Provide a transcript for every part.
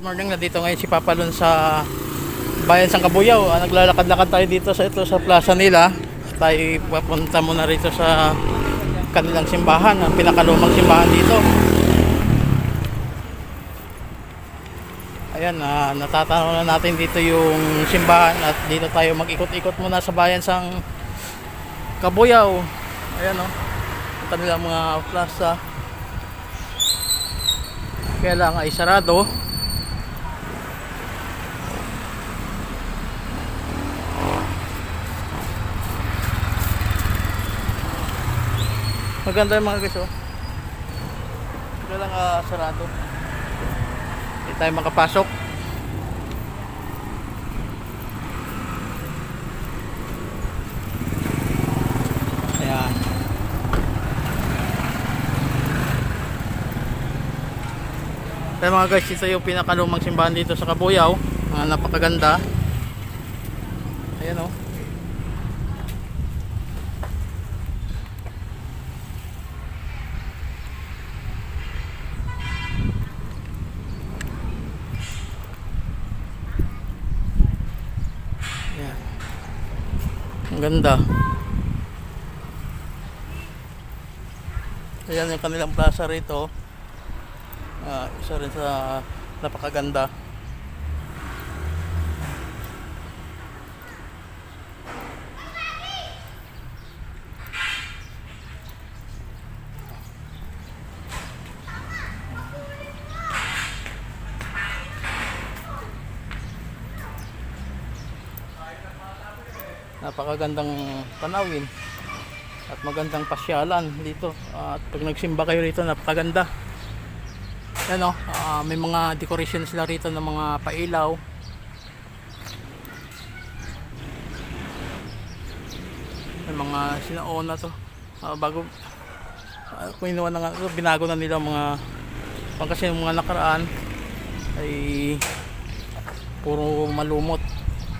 Good morning na dito ngayon si Papa Lon sa bayan ng Kabuyaw. Ah, Naglalakad-lakad tayo dito sa ito sa plaza nila. Tayo papunta muna rito sa kanilang simbahan, ang pinakalumang simbahan dito. Ayan, ah, natatanaw na natin dito yung simbahan at dito tayo mag-ikot-ikot muna sa bayan ng Kabuyaw. Ayan oh, ang kanilang mga plaza. Kaya lang ay sarado. Maganda yung mga guys oh. Kaya lang ah, sarado. Hindi tayo makapasok. Ayan. Kaya mga guys, ito yung pinakalumang simbahan dito sa Kabuyaw. Ah, napakaganda. Ayan oh. Ayan. Ganda. Ayan yung kanilang plaza rito. Ah, isa rin sa napakaganda. Napakagandang tanawin at magandang pasyalan dito. at pag nagsimba kayo rito, napakaganda. Ano, ah, may mga decoration sila rito ng mga pailaw. May mga sinaona to. Ah, bago uh, kinuha na nga, binago na nila mga pang kasi mga nakaraan ay puro malumot.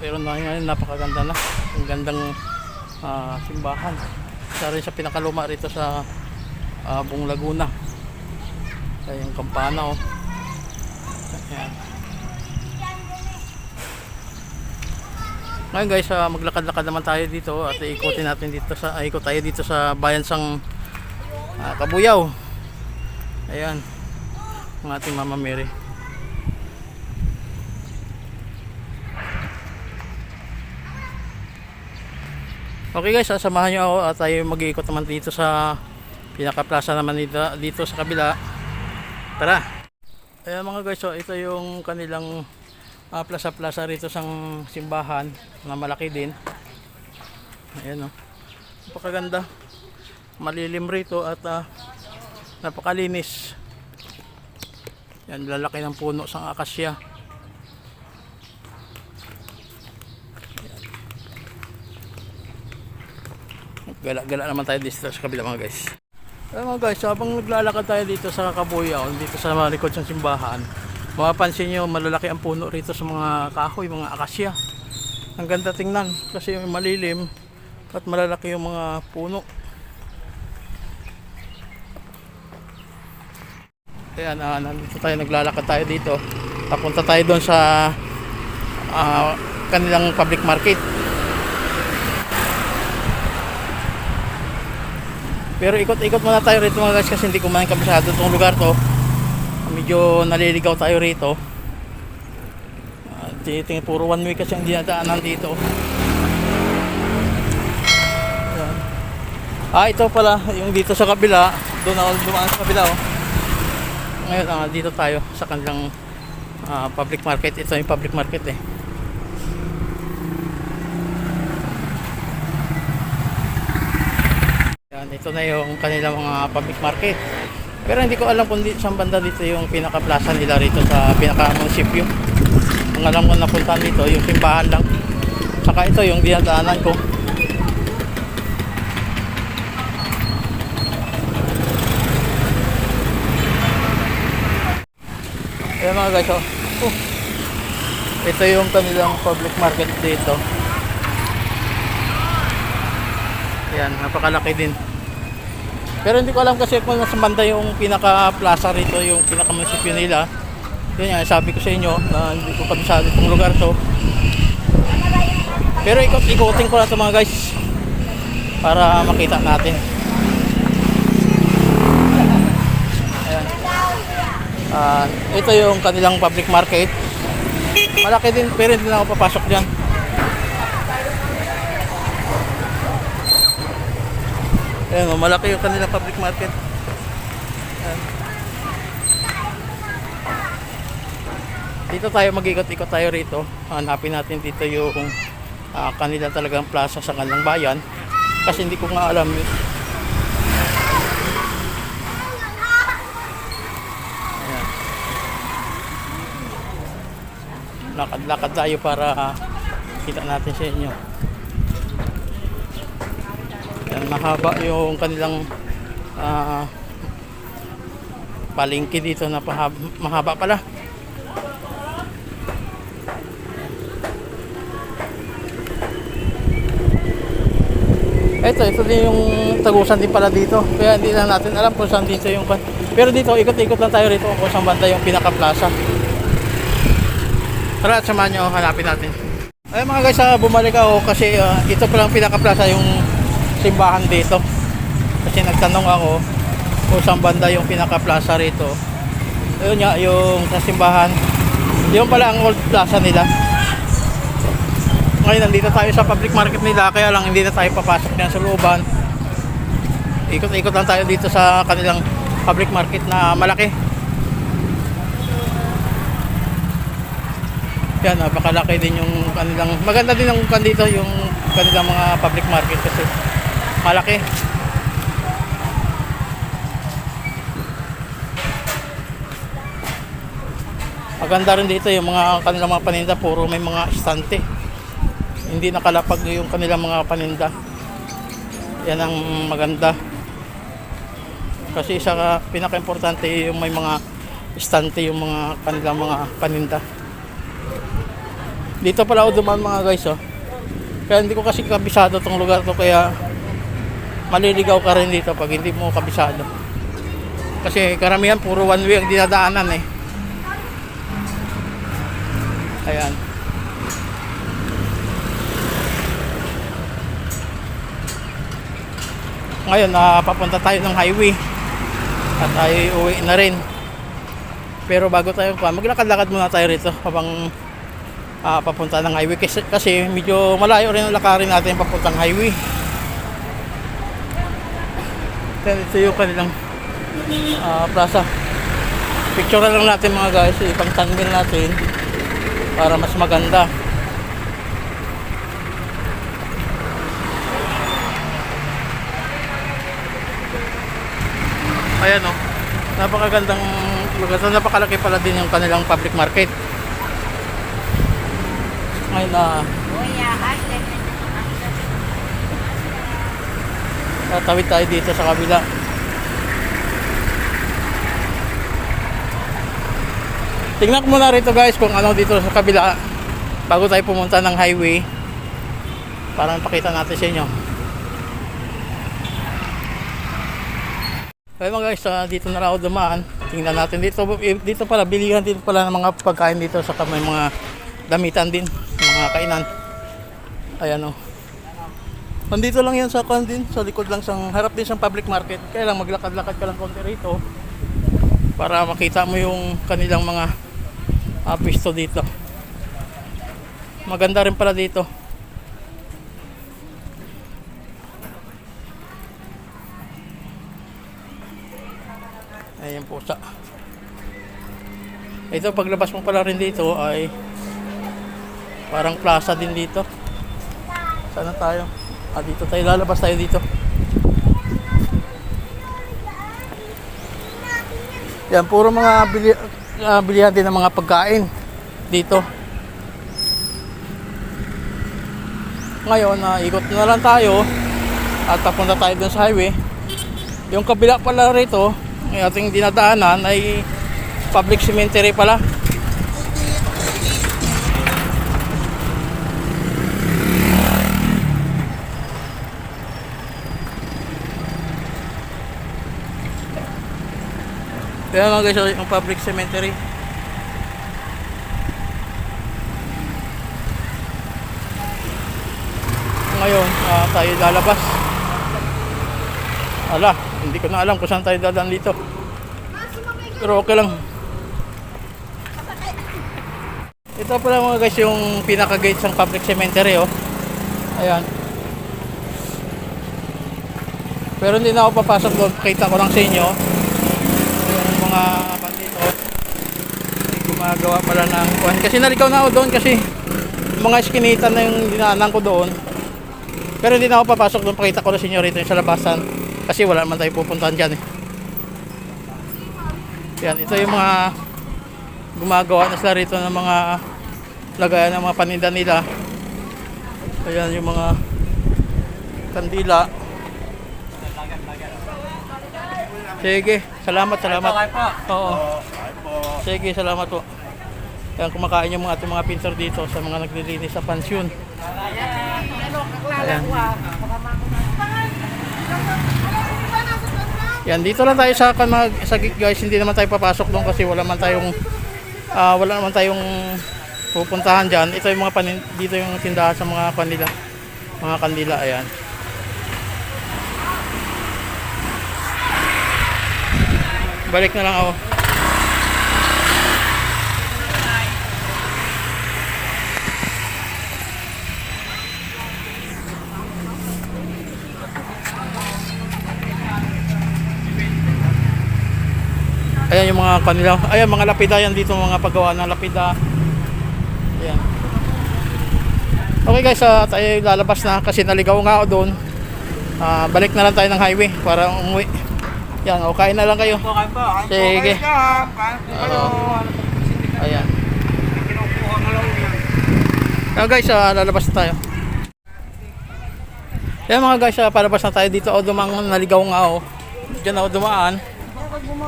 Pero ngayon napakaganda na. Ang gandang ah, simbahan. Isa rin sa pinakaluma rito sa ah, Buong Laguna. Kaya yung kampana oh. Ngayon guys, ah, maglakad-lakad naman tayo dito at ikutin natin dito sa ay, ikot tayo dito sa bayan sang ah, Kabuyaw. Ayan. Ang ating Mama Mary. Okay guys, sasamahan nyo ako at tayo mag-iikot naman dito sa pinaka-plaza naman dito, dito sa kabila. Tara! Ayan mga guys, so ito yung kanilang ah, plaza-plaza rito sa simbahan na malaki din. Ayan o. Napakaganda. Malilim rito at ah, napakalinis. Yan, lalaki ng puno sa akasya. Gala-gala naman tayo dito sa kabila mga guys. Ay mga guys, habang naglalakad tayo dito sa Kabuyaw, dito sa likod ng simbahan, mapapansin nyo malalaki ang puno rito sa mga kahoy, mga akasya. Ang ganda tingnan kasi malilim at malalaki yung mga puno. Ayan, ah, nandito tayo, naglalakad tayo dito. Papunta tayo doon sa ah, kanilang public market. Pero ikot-ikot muna tayo rito mga guys kasi hindi ko man kabisado itong lugar to. Medyo naliligaw tayo rito. Uh, tingin puro one way kasi ang dinadaanan dito. Ayan. Ah, ito pala yung dito sa kabila. Doon ako dumaan sa kabila oh. Ngayon ah, dito tayo sa kanilang ah, public market. Ito yung public market eh. Yan, ito na yung kanilang mga public market. Pero hindi ko alam kung di, saan banda dito yung pinaka-plaza nila rito sa pinaka-munisipyo. Ang alam ko napuntahan dito, yung simbahan lang. Saka ito yung dinadaanan ko. Ayan mga guys, oh. Oh. Ito yung kanilang public market dito. Ayan, napakalaki din. Pero hindi ko alam kasi kung nasa banda yung pinaka-plaza rito, yung pinaka-munisipyo nila. Yun nga, sabi ko sa inyo na hindi ko kabisado itong lugar to. Pero ikot-ikotin ko na ito mga guys para makita natin. Ayan. Ah, ito yung kanilang public market. Malaki din, pero hindi na ako papasok dyan. Ayan, oh, malaki yung kanilang public market. Dito tayo mag-ikot-ikot tayo rito. Hanapin natin dito yung ah, kanila talagang plaza sa kanilang bayan. Kasi hindi ko nga alam. Ayan. Lakad-lakad tayo para ah, kita natin sa inyo. Mahaba yung kanilang ah, palengke dito na pahaba, mahaba pala. Ito, ito din yung tagusan din pala dito. Kaya hindi na natin alam kung saan dito yung... Pero dito, ikot-ikot lang tayo rito kung saan banda yung pinaka-plaza. Tara, samahan nyo, hanapin natin. Ay mga guys, ah, bumalik ako kasi ah, ito pa lang pinaka-plaza yung simbahan dito. Kasi nagtanong ako kung saan banda yung pinaka-plaza rito. Ayun nga, yung sa simbahan. Yung pala ang old plaza nila. Ngayon, nandito tayo sa public market nila, kaya lang hindi na tayo papasok dyan sa looban. Ikot-ikot lang tayo dito sa kanilang public market na malaki. Yan, napakalaki din yung kanilang, maganda din ang kan dito yung kanilang mga public market kasi malaki. Maganda rin dito yung mga kanilang mga paninda, puro may mga estante. Hindi nakalapag yung kanilang mga paninda. Yan ang maganda. Kasi isa ka pinaka-importante yung may mga estante yung mga kanilang mga paninda. Dito pala ako dumaan mga guys oh. kaya hindi ko kasi kabisado tong lugar to kaya maliligaw ka rin dito pag hindi mo kabisado. Kasi karamihan puro one way ang dinadaanan eh. Ayan. Ngayon na papunta tayo ng highway. At tayo uwi na rin. Pero bago tayo pa maglakad-lakad muna tayo rito habang ah, papunta ng highway. Kasi, kasi medyo malayo rin ang lakarin natin papuntang highway ito yung kanilang ah, plaza picture lang natin mga guys ipang thumbnail natin para mas maganda Ayan o. Napakagandang lugar. Napakalaki pala din yung kanilang public market. Ngayon na tatawid tayo dito sa kabila. Tingnan muna rito guys kung ano dito sa kabila bago tayo pumunta ng highway para pakita natin sa inyo. Kaya mga guys, ah, dito na ako dumaan. Tingnan natin dito. Dito pala, bilihan dito pala ng mga pagkain dito. Saka may mga damitan din. Mga kainan. Ayan o. Nandito lang yan sa kan din. Sa likod lang sa harap din sa public market. Kaya lang maglakad-lakad ka lang konti rito. Para makita mo yung kanilang mga uh, dito. Maganda rin pala dito. Ayan po sa Ito paglabas mo pala rin dito ay parang plaza din dito. Sana tayo? Ah, dito tayo lalabas tayo dito. Yan, puro mga bili, ah, bilihan din ng mga pagkain dito. Ngayon, na ikot na lang tayo at papunta tayo dun sa highway. Yung kabila pala rito, yung ating dinadaanan ay public cemetery pala. Kaya mga guys, yung public cemetery. Ngayon, uh, tayo lalabas. Ala, hindi ko na alam kung saan tayo dadaan dito. Pero okay lang. Ito pala mga guys yung pinaka-gate ng public cemetery oh. Ayan. Pero hindi na ako papasok doon. Pakita ko lang sa inyo. Oh. Mga bandito. May gumagawa pala ng kuhan. Kasi naligaw na ako doon kasi mga eskinita na yung dinaanan ko doon. Pero hindi na ako papasok doon. Pakita ko lang sa inyo rito yung sa. Kasi wala naman tayo pupuntahan dyan eh. Yan, ito yung mga gumagawa na sila rito ng mga lagayan ng mga paninda nila. Ayan yung mga kandila. Sige, salamat, salamat. Oo. Sige, salamat po. Yan, kumakain yung mga ating mga pintor dito sa mga naglilinis sa pansyon. Ayan. Yan, dito lang tayo sa kan mga sa gig guys, hindi naman tayo papasok doon kasi wala man tayong ah, wala naman tayong pupuntahan diyan. Ito yung mga panin, dito yung tindahan sa mga kanila. Mga kandila, ayan. Balik na lang ako. Ayan yung mga kanila. Ayan mga lapida yan dito mga paggawa ng lapida. Ayan. Okay guys, ah, tayo lalabas na kasi naligaw nga ako doon. Ah, balik na lang tayo ng highway para umuwi. Yan, o kain na lang kayo. Po, kain po. Kain po Sige. Kain po kayo. Ayan. yan. Kaya guys, ah, lalabas na tayo. Kaya mga guys, ah, palabas na tayo dito. O dumang naligaw nga ako. Diyan ako dumaan.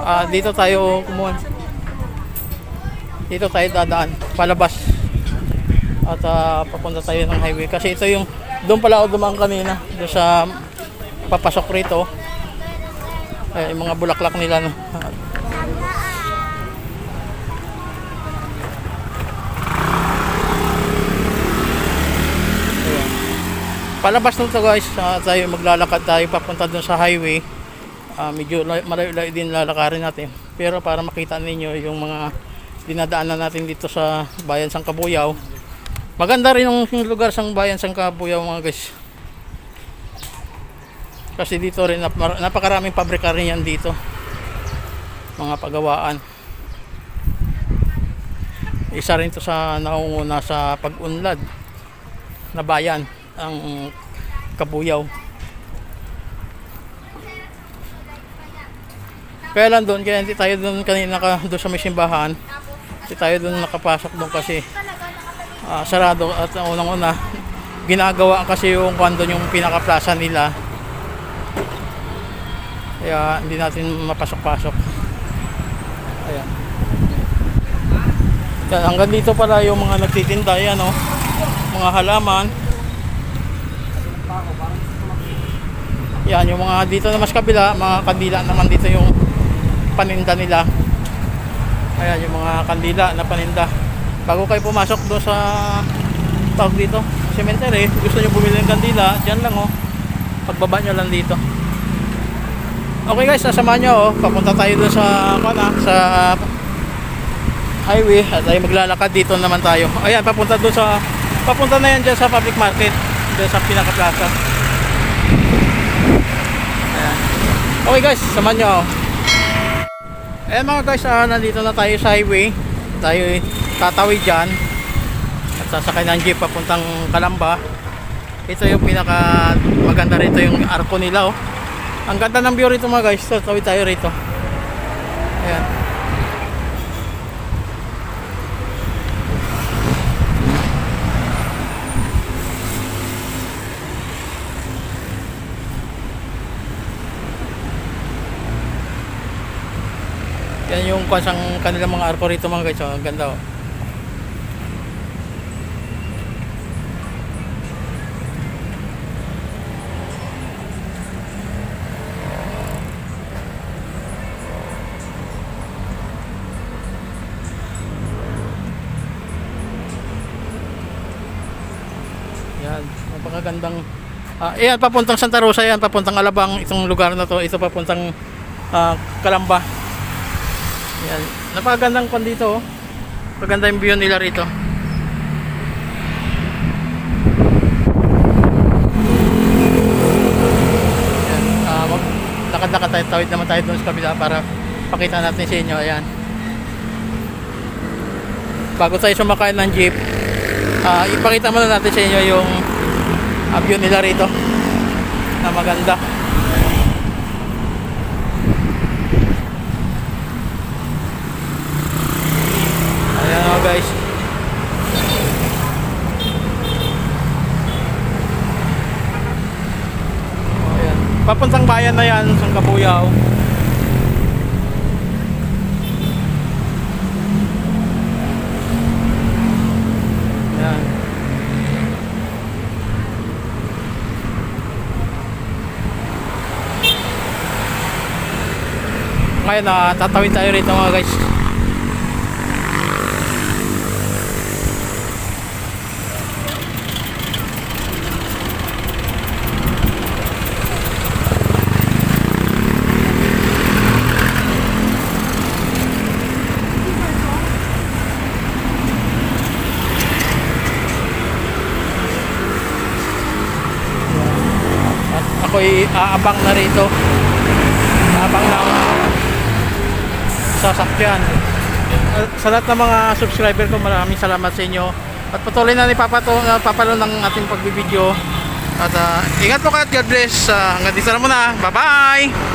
Ah, dito tayo kumuha. Dito tayo dadaan. Palabas. At ah, papunta tayo ng highway. Kasi ito yung, doon pala ako dumaan kanina. Doon sa papasok rito. Eh, yung mga bulaklak nila. No? Ayan. Palabas na to guys, Ah, tayo maglalakad tayo papunta dun sa highway. Ah, medyo lay- malayo-layo din lalakarin natin. Pero para makita ninyo yung mga dinadaanan natin dito sa bayan sang Kabuyaw. Maganda rin yung lugar sang bayan sang Kabuyaw mga guys. Kasi dito rin nap- napakaraming pabrika rin yan dito. Mga pagawaan. Isa rin to sa naunguna sa pag-unlad na bayan ang Kabuyaw. Kaya lang doon, kaya hindi tayo doon kanina ka, doon sa may simbahan. Hindi tayo doon nakapasok doon kasi ah, sarado at ang unang-una ginagawa kasi yung kwando yung pinaka-plaza nila. Kaya hindi natin mapasok-pasok. Ayan. Yan, hanggang dito pala yung mga nagtitinda, yan oh. Mga halaman. Yan, yung mga dito na mas kabila, mga kandila naman dito yung paninda nila. Ayan, yung mga kandila na paninda. Bago kayo pumasok doon sa tawag dito, cemetery, gusto nyo bumili ng kandila, dyan lang oh. Pagbaba nyo lang dito. Okay guys, sasamahan nyo oh. Papunta tayo doon sa, ano, sa highway at ay maglalakad dito naman tayo. Ayan, papunta doon sa papunta na yan dyan sa public market, dyan sa pinaka plaza. Ayan. Okay guys, samahan nyo ako. Ayan mga guys, ah, nandito na tayo sa highway. Tayo eh, tatawid dyan. At sasakay ng jeep papuntang Kalamba. Ito yung pinaka maganda rito yung arko nila oh. Ang ganda ng view rito mga guys. So, tawid tayo rito. Ayan. Yan yung kwansang kanilang mga arko rito mga guys. Oh. Ang ganda oh. Yan, napakagandang Ah, ayan, papuntang Santa Rosa yan, papuntang Alabang, itong lugar na to, ito papuntang ah, Kalamba. Yan. Napakagandang pan dito. Oh. Maganda yung view nila rito. Yan. Ah, mag lakad-lakad tayo, tawid naman tayo doon sa kabila para pakita natin sa inyo. Ayan. Bago tayo sumakay ng jeep, ah, ipakita muna natin sa inyo yung ah, view nila rito na maganda. Ayan o guys. Ayan. Papuntang bayan na yan, sa Kabuyaw. Ayan. Ngayon na tatawid tayo rito mga guys. Ako'y aabang na rito. Aabang ng sasakyan. Uh, Sa lahat ng mga subscriber ko, maraming salamat sa inyo. At patuloy na ni Papato, uh, papalo ng ating pagbibideo. At uh, ingat po kayo at God bless. Uh, hanggang dito na muna. Bye-bye!